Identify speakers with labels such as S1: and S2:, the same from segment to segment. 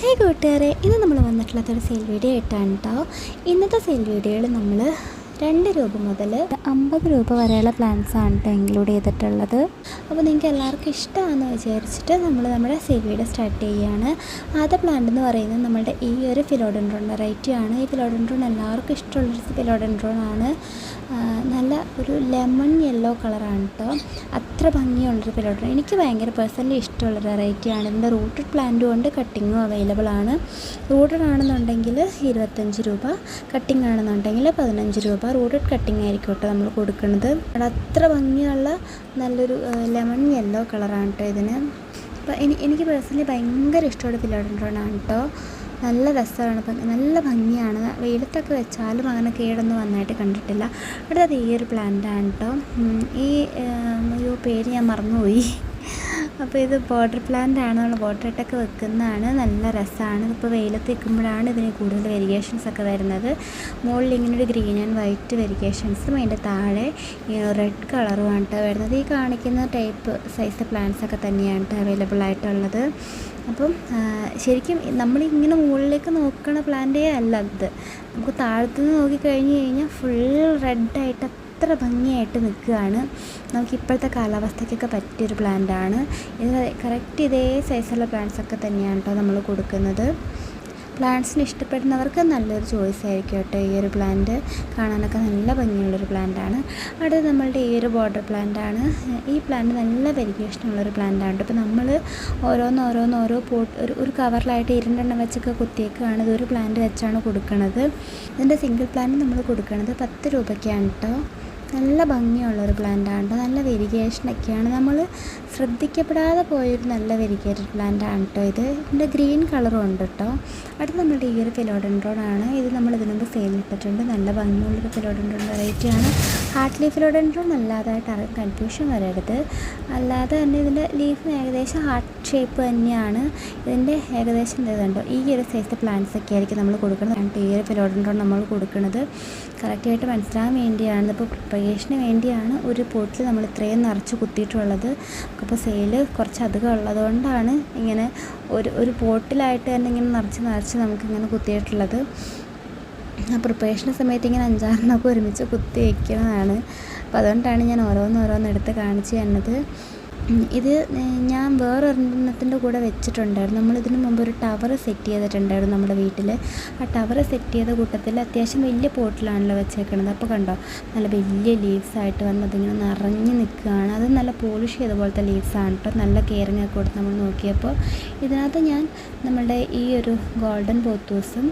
S1: ഹേ കൂട്ടുകാരെ ഇന്ന് നമ്മൾ വന്നിട്ടുള്ളത് ഒരു സെയിൽ വീഡിയോ ആയിട്ടാണ് കേട്ടോ ഇന്നത്തെ സെയിൽ വീഡിയോയിൽ നമ്മൾ രണ്ട് രൂപ മുതൽ അമ്പത് രൂപ വരെയുള്ള പ്ലാൻസ് ആണ് കേട്ടോ ഇൻക്ലൂഡ് ചെയ്തിട്ടുള്ളത്. അപ്പോൾ നിങ്ങൾക്ക് എല്ലാവർക്കും ഇഷ്ടമാണെന്ന് വിചാരിച്ചിട്ട് നമ്മൾ നമ്മുടെ സെയിൽ വീഡിയോ സ്റ്റാർട്ട് ചെയ്യുകയാണ് ആദ്യ പ്ലാന്റ് എന്ന് പറയുന്നത് നമ്മുടെ ഈ ഒരു ഫിലോഡൻഡ്രോൺ വെറൈറ്റിയാണ് ഈ ഫിലോഡൻഡ്രോൺ എല്ലാവർക്കും ഇഷ്ടമുള്ളൊരു ഫിലോഡൻഡ്രോൺ ആണ്. നല്ല ഒരു ലെമൺ യെല്ലോ കളറാണ് കേട്ടോ അത്ര ഭംഗിയുള്ളൊരു ഫിലോഡൻഡ്രോൺ എനിക്ക് ഭയങ്കര പേഴ്സണലി ഇഷ്ടമുള്ള വെറൈറ്റിയാണ് ഇതിന്റെ റൂട്ടഡ് പ്ലാന്റും ഉണ്ട് കട്ടിങ്ങും അവൈലബിൾ ആണ്. റൂട്ടഡ് ആണെന്നുണ്ടെങ്കിൽ ഇരുപത്തഞ്ച് രൂപ. കട്ടിങ് ആണെന്നുണ്ടെങ്കിൽ പതിനഞ്ച് രൂപ. റൂട്ടഡ് കട്ടിങ് ആയിരിക്കും കേട്ടോ നമ്മൾ കൊടുക്കുന്നത്. അത്ര ഭംഗിയുള്ള നല്ലൊരു ലെമൺ യെല്ലോ കളറാണ് കേട്ടോ ഇതിന്. അപ്പോൾ എനിക്ക് പേഴ്സണലി ഭയങ്കര ഇഷ്ടമുള്ള ആണ് കേട്ടോ നല്ല രസമാണ്. നല്ല ഭംഗിയാണ്. വെയിലത്തൊക്കെ വെച്ചാലും അങ്ങനെ കേടൊന്നും വന്നായിട്ട് കണ്ടിട്ടില്ല. അടുത്തത് ഈ ഒരു പ്ലാന്റാണ് കേട്ടോ ഈ പേര് ഞാൻ മറന്നുപോയി. അപ്പോൾ ഇത് ബോർഡർ പ്ലാന്റ് ആണ് നമ്മൾ ബോർഡർ ഇട്ടൊക്കെ വെക്കുന്നതാണ്. നല്ല രസമാണ്. ഇപ്പോൾ വെയിലത്ത് വെക്കുമ്പോഴാണ് ഇതിന് കൂടുതൽ വെരിയേഷൻസ് ഒക്കെ വരുന്നത്. മുകളിൽ ഇങ്ങനെ ഒരു ഗ്രീൻ ആൻഡ് വൈറ്റ് വെരിയേഷൻസും അതിന്റെ താഴെ റെഡ് കളറുമാണ് കേട്ടോ വരുന്നത്. ഈ കാണിക്കുന്ന ടൈപ്പ് സൈസ് പ്ലാന്റ്സ് ഒക്കെ തന്നെയാണ് കേട്ടോ അവൈലബിൾ ആയിട്ടുള്ളത്. അപ്പം ശരിക്കും ശരിക്കും നമ്മളിങ്ങനെ മുകളിലേക്ക് നോക്കണ പ്ലാന്റേ അല്ല ഇത്. നമുക്ക് താഴത്തുനിന്ന് നോക്കിക്കഴിഞ്ഞ് കഴിഞ്ഞാൽ ഫുൾ റെഡായിട്ട് അത്ര ഭംഗിയായിട്ട് നിൽക്കുകയാണ്. നമുക്ക് ഇപ്പോഴത്തെ കാലാവസ്ഥയ്ക്കൊക്കെ പറ്റിയൊരു പ്ലാന്റാണ് ഇത് കറക്റ്റ് ഇതേ സൈസുള്ള പ്ലാന്റ്സ് ഒക്കെ തന്നെയാണ് കേട്ടോ നമ്മൾ കൊടുക്കുന്നത്. പ്ലാന്റ്സിന് ഇഷ്ടപ്പെടുന്നവർക്ക് നല്ലൊരു ചോയ്സ് ആയിരിക്കും കേട്ടോ ഈ ഒരു പ്ലാന്റ് കാണാനൊക്കെ നല്ല ഭംഗിയുള്ളൊരു പ്ലാന്റാണ് അടുത്ത് നമ്മളുടെ ഈ ഒരു ബോർഡർ പ്ലാന്റാണ് ഈ പ്ലാന്റ് നല്ല വെരിഗേഷനുള്ളൊരു പ്ലാന്റാണ് ഇപ്പോൾ നമ്മൾ ഓരോന്ന് ഓരോന്ന് ഓരോ പോട്ട് ഒരു ഒരു കവറിലായിട്ട് ഇരുണ്ടെണ്ണം വെച്ചൊക്കെ കുത്തിയേക്കാണ് ഇതൊരു പ്ലാന്റ് വെച്ചാണ് കൊടുക്കുന്നത് ഇതിന്റെ സിംഗിൾ പ്ലാന്റ് നമ്മൾ കൊടുക്കുന്നത് പത്ത് രൂപയ്ക്കാണ് കേട്ടോ നല്ല ഭംഗിയുള്ളൊരു പ്ലാന്റാണ് കേട്ടോ നല്ല വെരിഗേഷനൊക്കെയാണ് നമ്മൾ ശ്രദ്ധിക്കപ്പെടാതെ പോയൊരു നല്ല വെരിഗേറ്റഡ് പ്ലാന്റാണ് കേട്ടോ ഇത്. ഇതിന്റെ ഗ്രീൻ കളറും ഉണ്ട് കേട്ടോ അടുത്ത് നമ്മുടെ ഈ ഒരു ഫിലോഡൻഡ്രോൺ ആണ്. ഇത് നമ്മൾ ഇതിനു മുമ്പ് സെയിലിട്ടിട്ടുണ്ട് നല്ല ഭംഗിയുള്ളൊരു ഫിലോഡൻഡ്രോൺ വെറൈറ്റി ആണ്. ഹാർട്ട് ലീഫ് ഫിലോഡൻഡ്രോൺ അല്ലാതായിട്ട് ആരും കൺഫ്യൂഷൻ വരരുത്. അല്ലാതെ തന്നെ ഇതിന്റെ ലീഫ് ഏകദേശം ഹാർട്ട് ഷേപ്പ് തന്നെയാണ് ഇതിന്റെ ഏകദേശം ഇതുണ്ടോ ഈ ഒരു സൈസ് പ്ലാന്റ്സ് ഒക്കെ ആയിരിക്കും നമ്മൾ കൊടുക്കുന്നത്. ഈ ഒരു ഫിലോഡൻഡ്രോൺ നമ്മൾ കൊടുക്കുന്നത്. കറക്റ്റായിട്ട് മനസ്സിലാകാൻ വേണ്ടിയാണ്. ഇപ്പോൾ പ്രിപ്പറേഷന് വേണ്ടിയാണ് ഒരു പോട്ടിൽ നമ്മൾ ഇത്രയും നിറച്ച് കുത്തിയിട്ടുള്ളത്. അപ്പോൾ സെയിൽ കുറച്ച് അധികം ഉള്ളതുകൊണ്ടാണ് ഇങ്ങനെ ഒരു ഒരു പോട്ടിലായിട്ട് തന്നെ ഇങ്ങനെ നിറച്ച് നിറച്ച് നമുക്കിങ്ങനെ കുത്തിയിട്ടുള്ളത്. ആ പ്രിപ്പറേഷൻ സമയത്ത് ഇങ്ങനെ അഞ്ചാറെണ്ണമൊക്കെ ഒരുമിച്ച് കുത്തി വയ്ക്കുന്നതാണ് അപ്പോൾ അതുകൊണ്ടാണ് ഞാൻ ഓരോന്നോരോന്നെടുത്ത് കാണിച്ച് തന്നത്. ഇത് ഞാൻ വേറൊരെണ്ണത്തിന്റെ കൂടെ വെച്ചിട്ടുണ്ടായിരുന്നു. ഇതിനു മുമ്പ് ഒരു ടവർ സെറ്റ് ചെയ്തിട്ടുണ്ടായിരുന്നു നമ്മുടെ വീട്ടിൽ ആ ടവർ സെറ്റ് ചെയ്ത കൂട്ടത്തിൽ അത്യാവശ്യം വലിയ പോട്ടിലാണല്ലോ വെച്ചേക്കണത്. അപ്പോൾ കണ്ടോ നല്ല വലിയ ലീവ്സ് ആയിട്ട് വന്ന് അതിങ്ങനെ നിറഞ്ഞ് നിൽക്കുകയാണ്. അത് നല്ല പോളിഷ് ചെയ്ത പോലത്തെ ലീവ്സ് ആണ് കേട്ടോ നല്ല കെയറിങ് ഒക്കെ കൊടുത്ത് നമ്മൾ നോക്കിയപ്പോൾ ഇതിനകത്ത് ഞാൻ നമ്മുടെ ഈ ഒരു ഗോൾഡൻ പോത്തൂസും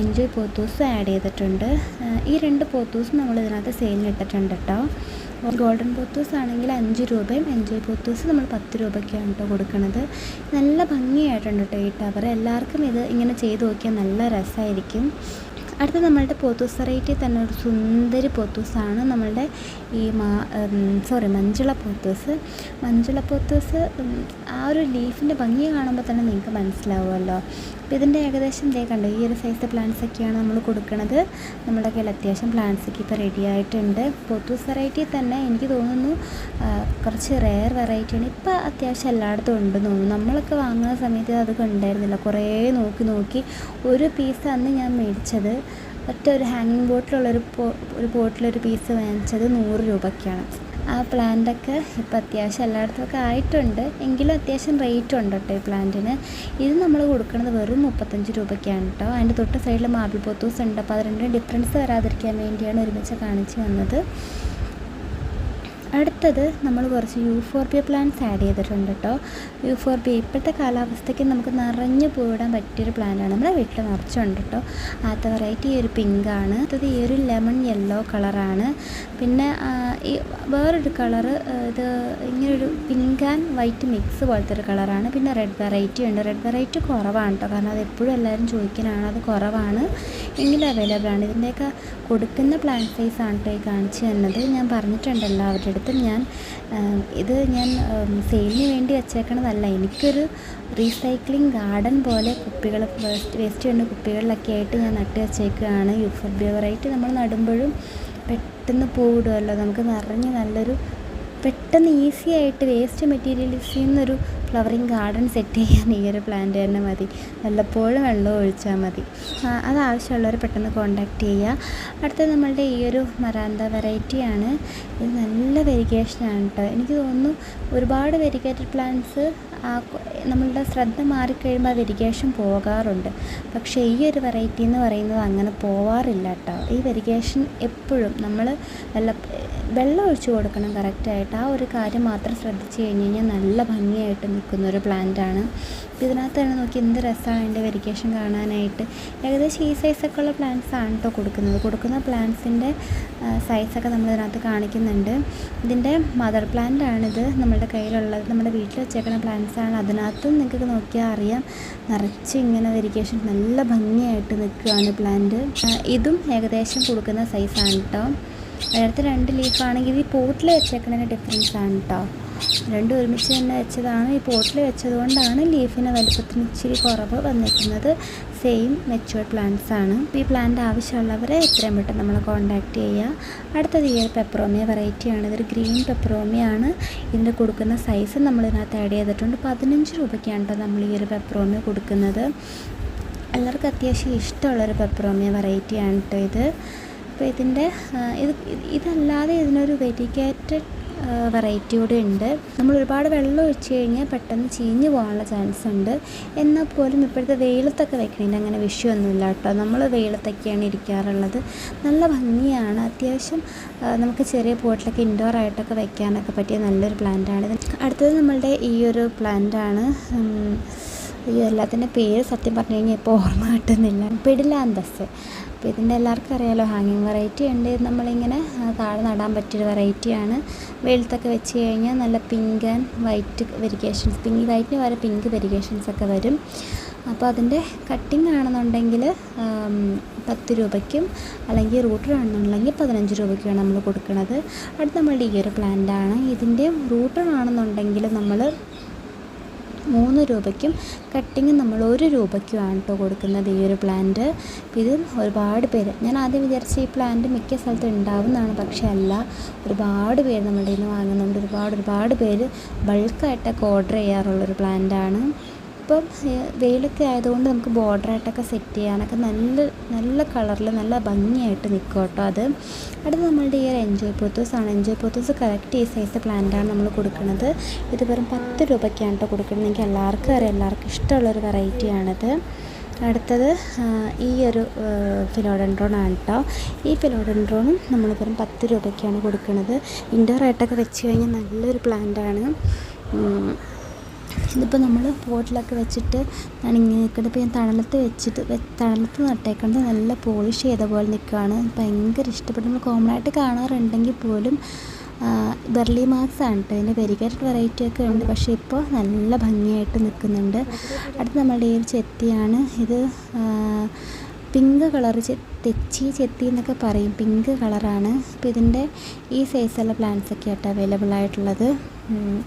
S1: എൻജോയ് പോത്തൂസും ആഡ് ചെയ്തിട്ടുണ്ട്. ഈ രണ്ട് പോത്തൂസും നമ്മൾ ഇതിനകത്ത് സെയിലിന് ഇട്ടിട്ടുണ്ട് കേട്ടോ ഗോൾഡൻ പോത്തൂസ് ആണെങ്കിൽ അഞ്ച് രൂപയും എൻജോയ് പോത്തൂസ് നമ്മൾ പത്ത് രൂപയ്ക്കാണ് കേട്ടോ കൊടുക്കുന്നത് നല്ല ഭംഗിയായിട്ടുണ്ട് കേട്ടോ ഈ ടവർ എല്ലാവർക്കും ഇത് ഇങ്ങനെ ചെയ്ത് നോക്കിയാൽ നല്ല രസമായിരിക്കും. അടുത്ത നമ്മളുടെ പോത്തൂസ് വെറൈറ്റി തന്നെ ഒരു സുന്ദരി പോത്തൂസാണ് നമ്മളുടെ ഈ മാ sorry Manjula pothos. Manjula pothos ആ ഒരു ലീഫിന്റെ ഭംഗി കാണുമ്പോൾ തന്നെ നിങ്ങൾക്ക് മനസ്സിലാവുമല്ലോ. അപ്പോൾ ഇതിന്റെ ഏകദേശം ഇതേ കണ്ടോ? ഈ ഒരു സൈസ് പ്ലാന്റ്സ് ഒക്കെയാണ് നമ്മൾ കൊടുക്കുന്നത് നമ്മുടെ കയ്യിൽ അത്യാവശ്യം പ്ലാന്റ്സ് ഒക്കെ ഇപ്പോൾ റെഡി ആയിട്ടുണ്ട്. പോത്തൂസ് വെറൈറ്റി തന്നെ എനിക്ക് തോന്നുന്നു കുറച്ച് റെയർ വെറൈറ്റിയാണ് ഇപ്പോൾ അത്യാവശ്യം എല്ലായിടത്തും ഉണ്ട് തോന്നുന്നു. നമ്മളൊക്കെ വാങ്ങുന്ന സമയത്ത് അത് കണ്ടായിരുന്നില്ല. കുറേ നോക്കി നോക്കി ഒരു പീസ് അന്ന് ഞാൻ മേടിച്ചത്. ഒറ്റ ഒരു ഹാങ്ങിങ് ബോട്ടിലുള്ളൊരു പോ ഒരു ബോട്ടിലൊരു പീസ് വാങ്ങിച്ചത് നൂറ് രൂപയ്ക്കാണ്. ആ പ്ലാന്റൊക്കെ ഇപ്പോൾ അത്യാവശ്യം എല്ലായിടത്തും ഒക്കെ ആയിട്ടുണ്ട്. എങ്കിലും അത്യാവശ്യം റേറ്റ് ഉണ്ട് കേട്ടോ ഈ പ്ലാന്റിന്. ഇത് നമ്മൾ കൊടുക്കുന്നത് വെറും മുപ്പത്തഞ്ച് രൂപയ്ക്കാണ് കേട്ടോ. അതിന്റെ തൊട്ട് സൈഡിൽ മാർബിൾ പോത്തൂസ് ഉണ്ട്. അപ്പോൾ അത് രണ്ടും ഡിഫറൻസ് വരാതിരിക്കാൻ വേണ്ടിയാണ് ഒരുമിച്ച് കാണിച്ച് വന്നത്. അടുത്തത് നമ്മൾ കുറച്ച് യൂഫോർബിയ പ്ലാന്റ്സ് ആഡ് ചെയ്തിട്ടുണ്ട് കേട്ടോ യൂഫോർബിയ ഇപ്പോഴത്തെ കാലാവസ്ഥയ്ക്ക് നമുക്ക് നിറഞ്ഞു പോയിടാൻ പറ്റിയൊരു പ്ലാന്റാണ് നമ്മുടെ വീട്ടിൽ നിറച്ചുണ്ട് കേട്ടോ ആദ്യത്തെ വെറൈറ്റി ഈ ഒരു പിങ്കാണ് അടുത്തത് ഈ ഒരു ലെമൺ യെല്ലോ കളറാണ് പിന്നെ ഈ വേറൊരു കളറ് ഇത് ഇങ്ങനൊരു പിങ്ക് ആൻഡ് വൈറ്റ് മിക്സ് പോലത്തെ ഒരു കളറാണ് പിന്നെ റെഡ് വെറൈറ്റി ഉണ്ട്. റെഡ് വെറൈറ്റി കുറവാണ് കേട്ടോ കാരണം അത് എപ്പോഴും എല്ലാവരും ചോദിക്കാനാണ് അത് കുറവാണ്. എങ്കിലും അവൈലബിൾ ആണ്. ഇതിന്റെയൊക്കെ കൊടുക്കുന്ന പ്ലാന്റ് സൈസ് ആണ് കേട്ടോ ഈ കാണിച്ചു തന്നത്. ഞാൻ പറഞ്ഞിട്ടുണ്ട് എല്ലാവരുടെ അടുത്തും ഞാൻ ഇത് ഞാൻ സെയിലിന് വേണ്ടി വെച്ചേക്കണതല്ല. എനിക്കൊരു റീസൈക്ലിംഗ് ഗാർഡൻ പോലെ കുപ്പികൾ വേസ്റ്റ് വേസ്റ്റ് ചെയ്യുന്ന കുപ്പികളിലൊക്കെ ആയിട്ട് ഞാൻ നട്ട് വെച്ചേക്കുകയാണ്. യൂഫോർബിയ വെറൈറ്റി നമ്മൾ നടുമ്പോഴും പെട്ടെന്ന് പൂവിടുമല്ലോ നമുക്ക് നിറഞ്ഞ് നല്ലൊരു പെട്ടെന്ന് ഈസി ആയിട്ട് വേസ്റ്റ് മെറ്റീരിയൽസിൽ നിന്നൊരു ഫ്ലവറിങ് ഗാർഡൻ സെറ്റ് ചെയ്യാൻ ഈ ഒരു പ്ലാന്റ് തന്നെ മതി. വല്ലപ്പോഴും വെള്ളം ഒഴിച്ചാൽ മതി. അത് ആവശ്യമുള്ളവർ പെട്ടെന്ന് കോണ്ടാക്ട് ചെയ്യുക അടുത്തത് നമ്മളുടെ ഈ ഒരു മറാന്ത വെറൈറ്റിയാണ് ഇത് നല്ല വെരിഗേഷനാണ് കേട്ടോ എനിക്ക് തോന്നുന്നു ഒരുപാട് വെരിഗേറ്റഡ് പ്ലാന്റ്സ് നമ്മളുടെ ശ്രദ്ധ മാറിക്കഴിയുമ്പോൾ അത് വെരിഗേഷൻ പോകാറുണ്ട്. പക്ഷേ ഈ ഒരു വെറൈറ്റി എന്ന് പറയുന്നത് അങ്ങനെ പോവാറില്ല കേട്ടോ. ഈ വെരിഗേഷൻ എപ്പോഴും നമ്മൾ വെള്ള വെള്ളം ഒഴിച്ചു കൊടുക്കണം കറക്റ്റായിട്ട് ആ ഒരു കാര്യം മാത്രം ശ്രദ്ധിച്ച് കഴിഞ്ഞ് കഴിഞ്ഞാൽ നല്ല ഭംഗിയായിട്ട് നിൽക്കുന്ന ഒരു പ്ലാന്റാണ് ഇതിനകത്ത് തന്നെ നോക്കി എന്ത് രസമാണ് അതിന്റെ വെരിക്കേഷൻ കാണാനായിട്ട്. ഏകദേശം ഈ സൈസൊക്കെ ഉള്ള പ്ലാന്റ്സ് ആണ് കേട്ടോ കൊടുക്കുന്നത്. കൊടുക്കുന്ന പ്ലാന്റ്സിന്റെ സൈസൊക്കെ നമ്മൾ ഇതിനകത്ത് കാണിക്കുന്നുണ്ട്. ഇതിന്റെ മദർ പ്ലാന്റ് ആണിത്. നമ്മുടെ കയ്യിലുള്ളത് നമ്മുടെ വീട്ടിൽ വെച്ചേക്കുന്ന plants ആണ്. അതിനകത്തും നിങ്ങൾക്ക് നോക്കിയാൽ അറിയാം. നിറച്ച് ഇങ്ങനെ വെരിക്കേഷൻ നല്ല ഭംഗിയായിട്ട് നിൽക്കുകയാണ് പ്ലാന്റ് ഇതും ഏകദേശം കൊടുക്കുന്ന സൈസാണ് കേട്ടോ നേരത്തെ രണ്ട് ലീഫാണെങ്കിൽ ഈ പോട്ടിൽ വെച്ചേക്കുന്നതിന് ഡിഫറൻസ് ആണ് കേട്ടോ രണ്ടും ഒരുമിച്ച് തന്നെ വെച്ചതാണ്. ഈ പോട്ടിൽ വെച്ചതുകൊണ്ടാണ് ലീഫിന് വലുപ്പത്തിന് ഇച്ചിരി കുറവ് വന്നിരിക്കുന്നത്. സെയിം മെച്ചുവർ പ്ലാന്റ്സ് ആണ്. ഈ പ്ലാന്റ് ആവശ്യമുള്ളവരെ എത്രയും പെട്ടെന്ന് നമ്മൾ കോൺടാക്റ്റ് ചെയ്യുക. അടുത്തത് ഈ ഒരു പെപ്പറോമിയ വെറൈറ്റിയാണ് ഇതൊരു ഗ്രീൻ പെപ്പറോമിയാണ് ഇതിന്റെ കൊടുക്കുന്ന സൈസ് നമ്മൾ ഇതിനകത്ത് ആഡ് ചെയ്തിട്ടുണ്ട്. പതിനഞ്ച് രൂപയ്ക്കാണ് കേട്ടോ നമ്മൾ ഈ ഒരു പെപ്പറോമിയ കൊടുക്കുന്നത്. എല്ലാവർക്കും അത്യാവശ്യം ഇഷ്ടമുള്ളൊരു പെപ്പറോമിയ വെറൈറ്റിയാണ് കേട്ടോ ഇത്. അപ്പോൾ ഇതിന്റെ ഇത് ഇത് ഇതല്ലാതെ ഇതിനൊരു വെരിഗേറ്റഡ് വെറൈറ്റി ഉണ്ട്. നമ്മൾ ഒരുപാട് വെള്ളം ഒഴിച്ച് കഴിഞ്ഞാൽ പെട്ടെന്ന് ചീഞ്ഞ് പോകാനുള്ള ചാൻസ് ഉണ്ട്. എന്നാൽ പോലും ഇപ്പോഴത്തെ വെയിലത്തൊക്കെ വെക്കണതിന്റെ അങ്ങനെ വിഷയമൊന്നുമില്ല കേട്ടോ. നമ്മൾ വെയിലത്തൊക്കെയാണ് ഇരിക്കാറുള്ളത്. നല്ല ഭംഗിയാണ്. അത്യാവശ്യം നമുക്ക് ചെറിയ പോട്ടിലൊക്കെ ഇൻഡോർ ആയിട്ടൊക്കെ വെക്കാനൊക്കെ പറ്റിയ നല്ലൊരു പ്ലാന്റാണ് അടുത്തത് നമ്മളുടെ ഈ ഒരു പ്ലാന്റാണ് ഈ എല്ലാത്തിന്റെ പേര് സത്യം പറഞ്ഞു കഴിഞ്ഞാൽ ഇപ്പോൾ ഓർമ്മ കിട്ടുന്നില്ല. പെഡിലാന്തസ് അപ്പോൾ ഇതിന്റെ എല്ലാവർക്കും അറിയാലോ ഹാങ്ങിങ് വെറൈറ്റി ഉണ്ട്. നമ്മളിങ്ങനെ താഴെ നടാൻ പറ്റിയൊരു വെറൈറ്റിയാണ് വെയിലത്തൊക്കെ വെച്ച് കഴിഞ്ഞാൽ നല്ല pink and white variegations pink വൈറ്റിന് വരെ പിങ്ക് വെരിഗേഷൻസ് ഒക്കെ വരും. അപ്പോൾ അതിന്റെ കട്ടിങ് ആണെന്നുണ്ടെങ്കിൽ പത്ത് രൂപയ്ക്കും അല്ലെങ്കിൽ റൂട്ടർ ആണെന്നുണ്ടെങ്കിൽ പതിനഞ്ച് രൂപയ്ക്കുമാണ് നമ്മൾ കൊടുക്കുന്നത്. അടുത്ത നമ്മളുടെ ഈ ഒരു പ്ലാന്റാണ് ഇതിന്റെ റൂട്ടർ ആണെന്നുണ്ടെങ്കിൽ നമ്മൾ മൂന്ന് രൂപയ്ക്കും കട്ടിങ് നമ്മൾ ഒരു രൂപയ്ക്കുമാണ് കേട്ടോ കൊടുക്കുന്നത് ഈ ഒരു പ്ലാന്റ് ഇത് ഒരുപാട് പേര് ഞാൻ ആദ്യം വിചാരിച്ച ഈ പ്ലാന്റ് മിക്ക സ്ഥലത്തും ഉണ്ടാവുന്നതാണ് പക്ഷേ അല്ല. ഒരുപാട് പേര് നമ്മുടെ കയ്യിൽ നിന്ന് വാങ്ങുന്നുണ്ട്. ഒരുപാട് ഒരുപാട് പേര് ബൾക്കായിട്ടൊക്കെ ഓർഡർ ചെയ്യാറുള്ളൊരു പ്ലാന്റാണ് ഇപ്പം വെയിലൊക്കെ ആയതുകൊണ്ട് നമുക്ക് ബോർഡറായിട്ടൊക്കെ സെറ്റ് ചെയ്യാനൊക്കെ നല്ല നല്ല കളറിൽ നല്ല ഭംഗിയായിട്ട് നിൽക്കും കേട്ടോ അത്. അടുത്ത് നമ്മളുടെ ഈ ഒരു എൻജോയ് പോത്തൂസ് ആണ്. എൻജോയ് പോത്തൂസ് കറക്റ്റ് ഈ സൈസ് പ്ലാന്റാണ് നമ്മൾ കൊടുക്കുന്നത്. ഇത് വെറും പത്ത് രൂപയ്ക്കാണ് കേട്ടോ കൊടുക്കുന്നത്. എനിക്ക് എല്ലാവർക്കും അറിയാം. എല്ലാവർക്കും ഇഷ്ടമുള്ളൊരു വെറൈറ്റിയാണിത് അടുത്തത് ഈ ഒരു ഫിലോഡൻഡ്രോൺ ആണ് കേട്ടോ. ഈ ഫിലോഡൻഡ്രോണും നമ്മൾ വെറും പത്ത് രൂപയ്ക്കാണ് കൊടുക്കുന്നത്. ഇൻഡോർ ആയിട്ടൊക്കെ വെച്ച് കഴിഞ്ഞാൽ നല്ലൊരു പ്ലാന്റാണ് ഇതിപ്പോൾ നമ്മൾ പോട്ടിലൊക്കെ വെച്ചിട്ട് ഞാൻ നിൽക്കുന്നത് ഇപ്പോൾ ഞാൻ തണലത്ത് വെച്ചിട്ട് തണലത്ത് നട്ടേക്കുന്നത് നല്ല പോളിഷ് ചെയ്ത പോലെ നിൽക്കുകയാണ് ഭയങ്കര ഇഷ്ടപ്പെട്ടു. നമ്മൾ കോമൺ ആയിട്ട് കാണാറുണ്ടെങ്കിൽ പോലും ബെർലി മാർക്സ് ആണ് കേട്ടോ ഇതിന്റെ വെരിഗേറ്റഡ് വെറൈറ്റി ഒക്കെ ഉണ്ട്. പക്ഷേ ഇപ്പോൾ നല്ല ഭംഗിയായിട്ട് നിൽക്കുന്നുണ്ട് അടുത്ത് നമ്മളുടെ ഈ ചെത്തിയാണ്. ഇത് പിങ്ക് കളർ തെച്ചി ചെത്തി എന്നൊക്കെ പറയും. പിങ്ക് കളറാണ്. അപ്പോൾ ഇതിന്റെ ഈ സൈസുള്ള പ്ലാന്റ്സ് ഒക്കെ ആയിട്ട് അവൈലബിൾ ആയിട്ടുള്ളത്.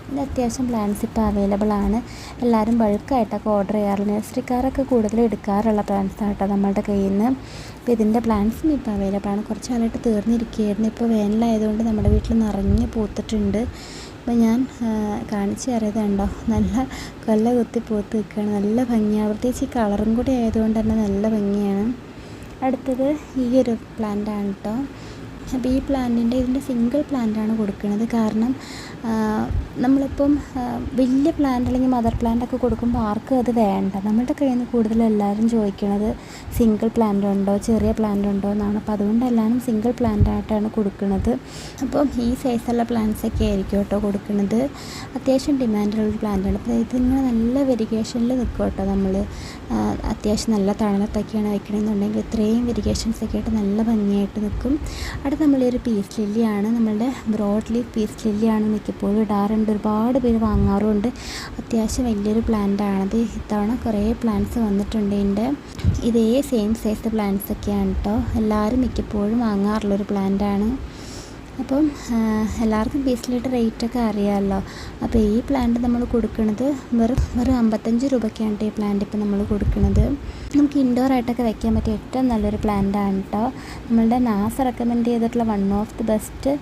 S1: ഇത് അത്യാവശ്യം പ്ലാന്റ്സ് ഇപ്പോൾ അവൈലബിൾ ആണ്. എല്ലാവരും ബൾക്കായിട്ടൊക്കെ ഓർഡർ ചെയ്യാറുണ്ട്. നഴ്സറിക്കാരൊക്കെ കൂടുതൽ എടുക്കാറുള്ള പ്ലാന്റ്സ് ആട്ടോ നമ്മളുടെ കയ്യിൽ നിന്ന് അപ്പോൾ ഇതിന്റെ പ്ലാന്റ്സും ഇപ്പോൾ അവൈലബിൾ ആണ്. കുറച്ച് കാലമായിട്ട് തീർന്നിരിക്കുകയായിരുന്നു. ഇപ്പോൾ വേനലായതുകൊണ്ട് നമ്മുടെ വീട്ടിൽ നിറഞ്ഞ് പൂത്തിട്ടുണ്ട്. അപ്പോൾ ഞാൻ കാണിച്ചു കണ്ടോ നല്ല കൊല്ല കുത്തി പൂത്ത് നിൽക്കുകയാണ്. നല്ല ഭംഗിയാണ്. പ്രത്യേകിച്ച് ഈ കളറും കൂടി ആയതുകൊണ്ട് തന്നെ നല്ല ഭംഗിയാണ്. അടുത്തത് ഈ ഒരു ആണ് കേട്ടോ അപ്പോൾ ഈ പ്ലാന്റിന്റെ ഇതിന്റെ സിംഗിൾ പ്ലാന്റാണ് കൊടുക്കുന്നത് കാരണം നമ്മളിപ്പം വലിയ പ്ലാന്റ് അല്ലെങ്കിൽ മദർ പ്ലാന്റ് ഒക്കെ കൊടുക്കുമ്പോൾ ആർക്കും അത് വേണ്ട. നമ്മളുടെ കയ്യിൽ നിന്ന് കൂടുതൽ എല്ലാവരും ചോദിക്കുന്നത് സിംഗിൾ പ്ലാന്റ് ഉണ്ടോ ചെറിയ പ്ലാന്റ് ഉണ്ടോ എന്നാണ്. അപ്പോൾ അതുകൊണ്ട് എല്ലാവരും സിംഗിൾ പ്ലാന്റ് ആയിട്ടാണ് കൊടുക്കുന്നത്. അപ്പം ഈ സൈസുള്ള പ്ലാന്റ്സ് ഒക്കെ ആയിരിക്കും കേട്ടോ കൊടുക്കുന്നത്. അത്യാവശ്യം ഡിമാൻഡുള്ള പ്ലാന്റാണ് അപ്പോൾ ഇതിങ്ങനെ നല്ല വെരിഗേഷനിൽ നിൽക്കും കേട്ടോ നമ്മൾ അത്യാവശ്യം നല്ല തണലത്തൊക്കെയാണ് വെക്കണമെന്നുണ്ടെങ്കിൽ ഇത്രയും വെരിഗേഷൻസ് ഒക്കെ ആയിട്ട് നല്ല ഭംഗിയായിട്ട് നിൽക്കും. അടുത്ത നമ്മളൊരു പീസ് ലില്ലിയാണ് നമ്മളുടെ ബ്രോഡ് ലീഫ് പീസ് ലില്ലിയാണ് മിക്കപ്പോഴും ഇടാറുണ്ട് ഒരുപാട് പേര് വാങ്ങാറുമുണ്ട് അത്യാവശ്യം വലിയൊരു പ്ലാന്റാണത് ഇത്തവണ കുറേ പ്ലാന്റ്സ് വന്നിട്ടുണ്ട് എന്റെ. ഇതേ സെയിം സൈസ് പ്ലാന്റ്സ് ഒക്കെയാണ് കേട്ടോ എല്ലാവരും മിക്കപ്പോഴും വാങ്ങാറുള്ളൊരു പ്ലാന്റാണ് അപ്പം എല്ലാവർക്കും ബേസിലായിട്ട് റേറ്റൊക്കെ അറിയാമല്ലോ. അപ്പോൾ ഈ പ്ലാന്റ് നമ്മൾ കൊടുക്കുന്നത് വെറും വെറും അമ്പത്തഞ്ച് രൂപയ്ക്കാണ് ഈ പ്ലാന്റ് ഇപ്പോൾ നമ്മൾ കൊടുക്കുന്നത്. നമുക്ക് ഇൻഡോർ ആയിട്ടൊക്കെ വെക്കാൻ പറ്റിയ ഏറ്റവും നല്ലൊരു പ്ലാന്റാണ് കേട്ടോ. നമ്മളുടെ നാസ് റെക്കമെൻഡ് ചെയ്തിട്ടുള്ള one of the best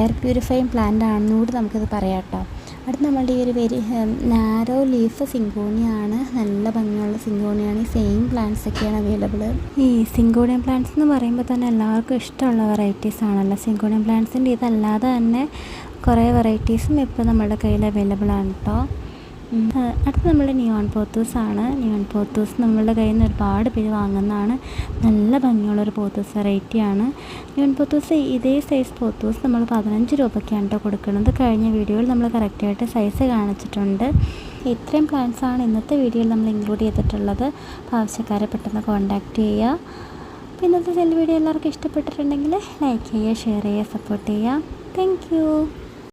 S1: air purifying plant ആണെന്നുകൂടി നമുക്കിത് പറയാം കേട്ടോ. അടുത്ത നമ്മളുടെ ഈ ഒരു വെരി നാരോ ലീഫ് സിങ്കോണിയാണ് നല്ല ഭംഗിയുള്ള സിങ്കോണിയാണ് ഈ സെയിം പ്ലാന്റ്സ് ഒക്കെയാണ് അവൈലബിൾ ഈ സിങ്കോണിയം പ്ലാന്റ്സ് എന്ന് പറയുമ്പോൾ തന്നെ എല്ലാവർക്കും ഇഷ്ടമുള്ള വെറൈറ്റീസ് ആണല്ലോ. സിങ്കോണിയം പ്ലാന്റ്സിന്റെ ഇതല്ലാതെ തന്നെ കുറേ വെറൈറ്റീസും ഇപ്പോൾ നമ്മുടെ കയ്യിൽ അവൈലബിൾ ആണ് കേട്ടോ അടുത്ത നമ്മുടെ നിയോൺ പോത്തൂസ് ആണ്. നിയോൺ പോത്തൂസ് നമ്മളുടെ കയ്യിൽ നിന്ന് ഒരുപാട് പേര് വാങ്ങുന്നതാണ്. നല്ല ഭംഗിയുള്ളൊരു പോത്തൂസ് വെറൈറ്റിയാണ് നിയോൺ പോത്തൂസ് ഇതേ സൈസ് പോത്തൂസ് നമ്മൾ പതിനഞ്ച് രൂപയ്ക്കാണ് കേട്ടോ കൊടുക്കുന്നത്. കഴിഞ്ഞ വീഡിയോയിൽ നമ്മൾ കറക്റ്റായിട്ട് സൈസ് കാണിച്ചിട്ടുണ്ട്. ഇത്രയും പ്ലാൻസ് ആണ് ഇന്നത്തെ വീഡിയോയിൽ നമ്മൾ ഇൻക്ലൂഡ് ചെയ്തിട്ടുള്ളത്. അപ്പോൾ ആവശ്യക്കാരെ പെട്ടെന്ന് കോൺടാക്റ്റ് ചെയ്യുക. അപ്പോൾ ഇന്നത്തെ സെൽ വീഡിയോ എല്ലാവർക്കും ഇഷ്ടപ്പെട്ടിട്ടുണ്ടെങ്കിൽ ലൈക്ക് ചെയ്യുക ഷെയർ ചെയ്യുക സപ്പോർട്ട് ചെയ്യുക. താങ്ക്